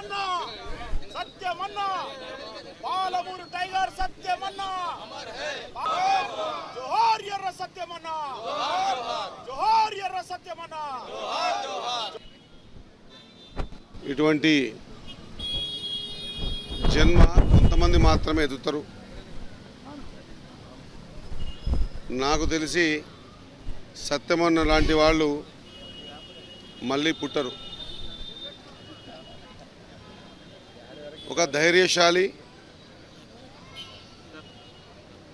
సత్యమన్నా! సత్యమన్నా! Palamuru tiger సత్యమన్నా! జోహార్ ఎర్ర సత్యమన్నా! జోహార్ ఎర్ర సత్యమన్నా! ఇటువంటి జన్మ కొంతమంది మాత్రమే ఎదుగుతారు. నాకు తెలిసి సత్యమన్న లాంటి వాళ్ళు మళ్ళీ పుట్టరు. ఒక ధైర్యశాలి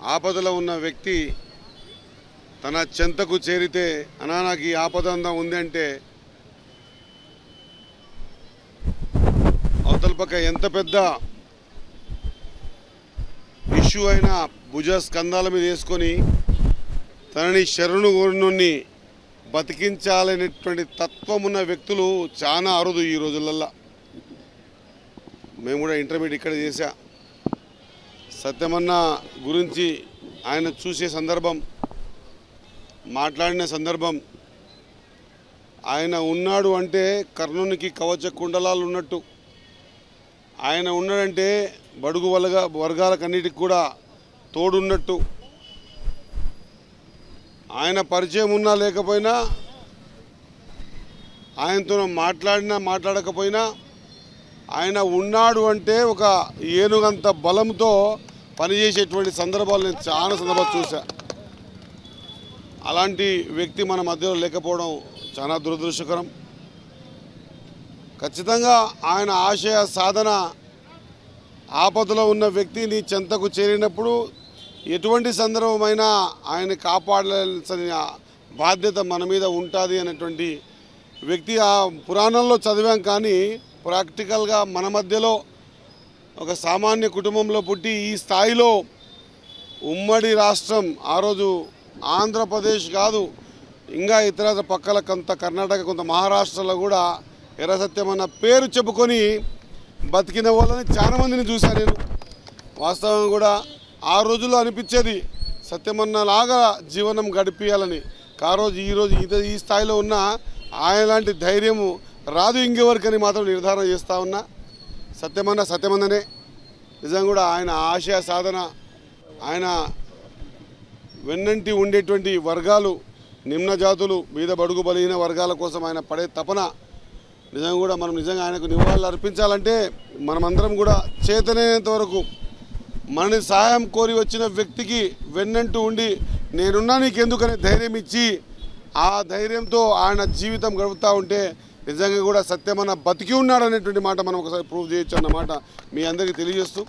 ఆపదలో ఉన్న వ్యక్తి తన చెంతకు చేరితే అనా నాకు ఈ ఆపద ఉంది అంటే అవతల పక్క ఎంత పెద్ద ఇష్యూ అయినా భుజ స్కంధాల మీద వేసుకొని తనని శరణు నుండి బతికించాలనేటువంటి తత్వం ఉన్న వ్యక్తులు చాలా అరుదు ఈ రోజులల్లో. మేము కూడా ఇంటర్మీడియట్ ఇక్కడ చేశా. సత్యమన్న గురించి ఆయన చూసే సందర్భం మాట్లాడిన సందర్భం ఆయన ఉన్నాడు అంటే కర్ణునికి కవచ కుండలాలు ఉన్నట్టు. ఆయన ఉన్నాడంటే బడుగు వర్గ వర్గాలకన్నిటికి కూడా తోడున్నట్టు. ఆయన పరిచయం ఉన్నా లేకపోయినా ఆయనతో మాట్లాడినా మాట్లాడకపోయినా ఆయన ఉన్నాడు అంటే ఒక ఏనుగంత బలంతో పనిచేసేటువంటి సందర్భాలు నేను చాలా సందర్భాలు చూసా అలాంటి వ్యక్తి మన మధ్యలో లేకపోవడం చాలా దురదృష్టకరం. ఖచ్చితంగా ఆయన ఆశయ సాధన ఆపదలో ఉన్న వ్యక్తి నీ చెంతకు చేరినప్పుడు ఎటువంటి సందర్భమైనా ఆయన కాపాడాల్సిన బాధ్యత మన మీద ఉంటుంది అనేటువంటి వ్యక్తి ఆ పురాణంలో చదివాం కానీ ప్రాక్టికల్గా మన మధ్యలో ఒక సామాన్య కుటుంబంలో పుట్టి ఈ స్థాయిలో ఉమ్మడి రాష్ట్రం ఆ రోజు ఆంధ్రప్రదేశ్ కాదు ఇంకా ఇతర పక్కల కొంత కర్ణాటక కొంత మహారాష్ట్రలో కూడా ఎర్రసత్యం అన్న పేరు చెప్పుకొని బతికిన వాళ్ళని చాలా మందిని చూశాను నేను. వాస్తవం కూడా ఆ రోజుల్లో అనిపించేది సత్యమన్న లాగా జీవనం గడిపియాలని. ఆ రోజు ఈరోజు ఈ స్థాయిలో ఉన్న ఆయన లాంటి ధైర్యము రాదు ఇంకెవరికని మాత్రం నిర్ధారణ చేస్తూ ఉన్నా. సత్యమన్న సత్యమందనే నిజంగా కూడా ఆయన ఆశయ సాధన ఆయన వెన్నంటి ఉండేటువంటి వర్గాలు నిమ్న జాతులు మీద బడుగు బలిగిన వర్గాల కోసం ఆయన పడే తపన నిజంగా కూడా మనం నిజంగా ఆయనకు నివాళులు అర్పించాలంటే మనమందరం కూడా చేతనైనంత వరకు మనని సహాయం కోరి వచ్చిన వ్యక్తికి వెన్నంటూ ఉండి నేనున్నా నీకెందుకనే ధైర్యం ఇచ్చి ఆ ధైర్యంతో ఆయన జీవితం గడుపుతూ ఉంటే నిజంగా కూడా సత్యమన్న బతికి ఉన్నాడు అనేటువంటి మాట మనం ఒకసారి ప్రూవ్ చేయొచ్చు అన్నమాట మీ అందరికీ తెలియజేస్తూ